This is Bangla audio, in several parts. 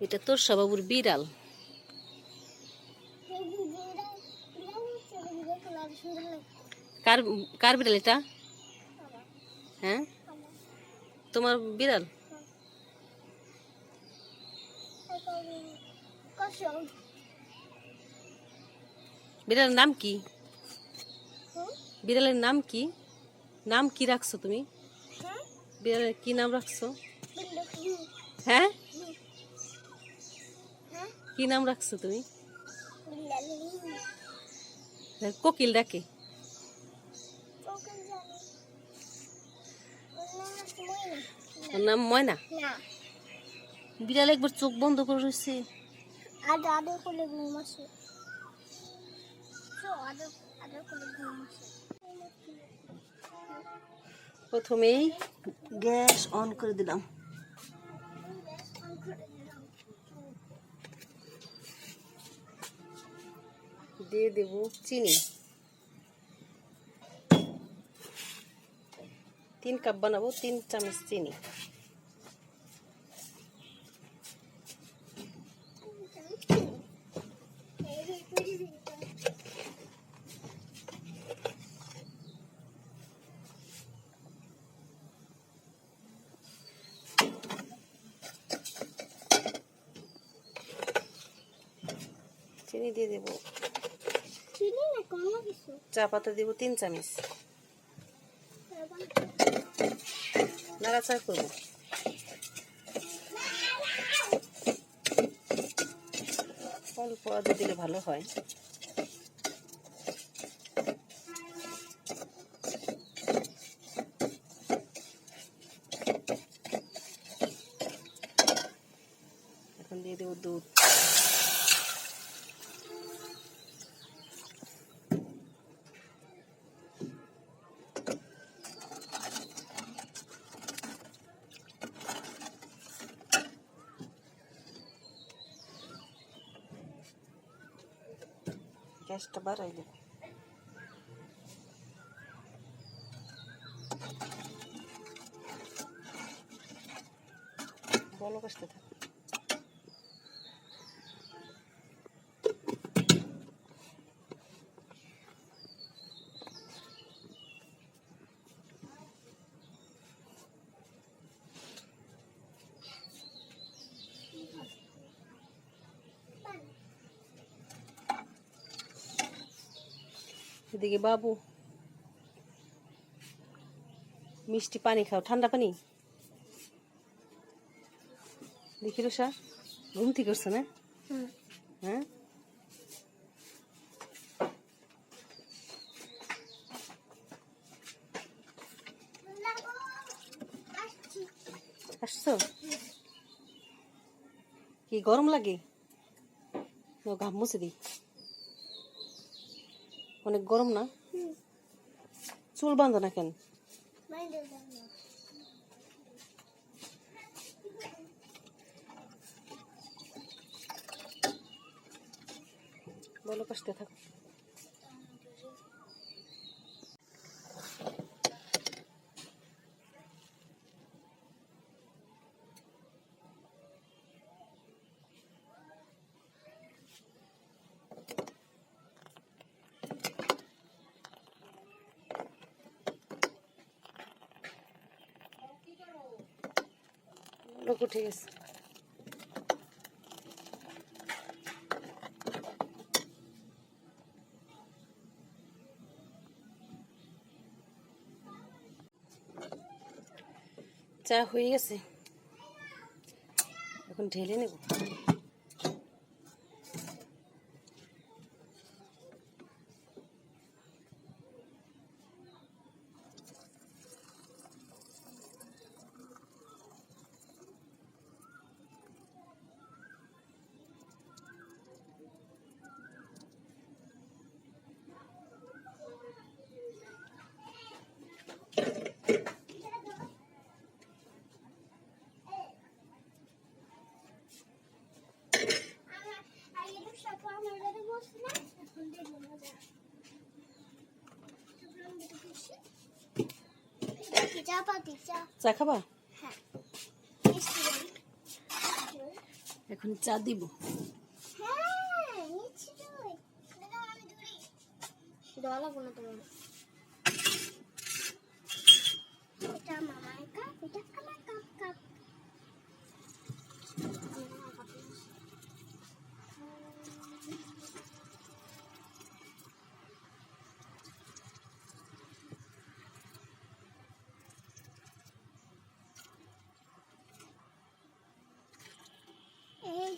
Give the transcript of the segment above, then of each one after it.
এটা তোর স্বভাবুর বিড়াল। কার কার বিড়াল এটা? হ্যাঁ? তোমার বিড়াল? বিড়ালের নাম কি? বিড়ালের নাম কি? নাম কি রাখছো তুমি? বিড়ালের কি নাম রাখছো? হ্যাঁ? কি নাম রাখছো তুমি? কোকিল ডাকে। ওর নাম ময়না। বিড়াল একবার চোখ বন্ধ করে রয়েছে। প্রথমেই গ্যাস অন করে দিলাম। দিয়ে দেব চিনি। তিন কাপ বানাবো তিন চামচ চিনি। চিনি দিয়ে দেব। চিনি না কোনো কিছু? চা পাতা দেব তিন চামচ। নাড়াচাড়া করব। অল্প আদা দিলে ভালো হয়। এখন দিয়ে দেবো দুধ। গ্যাসটা বাড়াই দেবো বলো কষ্ট থাক এদিকে বাবু। মিষ্টি পানি খাও ঠান্ডা পানি। দেখি রোষা ঘুম থেকে উঠছে না? হ্যাঁ? আসছো? কি গরম লাগে? ঘাম মুছে দিই। অনেক গরম না? চুল বাঁধো না কেন? বলো কষ্টে থাকো। লোক উঠে গেছে। চা হয়ে গেছে। এখন ঢেলে নেব। চা। খাবা? হ্যাঁ। এখন চা দিব। হ্যাঁ এটা মামার কাপ এটা আমার কাপ কাপ আমার কাপ এই শ্বাস শেষ আপু কাপ নিয়ে আসো তোমার এটা চা প্রেমিকদের জন্য তোমার দাদা জন্ম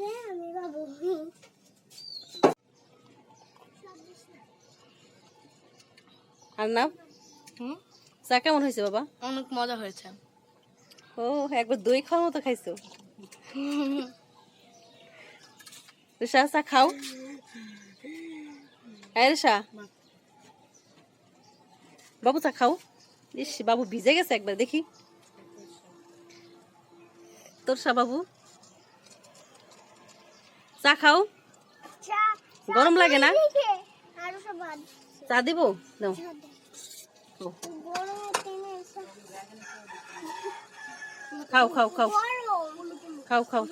যে আমি বাবু আর না চা কেমন হয়েছে বাবা? অনেক মজা হয়েছে। ও একবার দই খাওয়ার মতো খাইছো? রেশা চা খাও। হ্যাঁ রেশা বাবু চা খাও। ইস বাবু ভিজে গেছে একবার দেখি। তোর সা বাবু? চা খাও। গরম লাগে না? চা দিব? নাও চা দে। ও, গরম টেনে খাও খাও খাও। খাও খাও।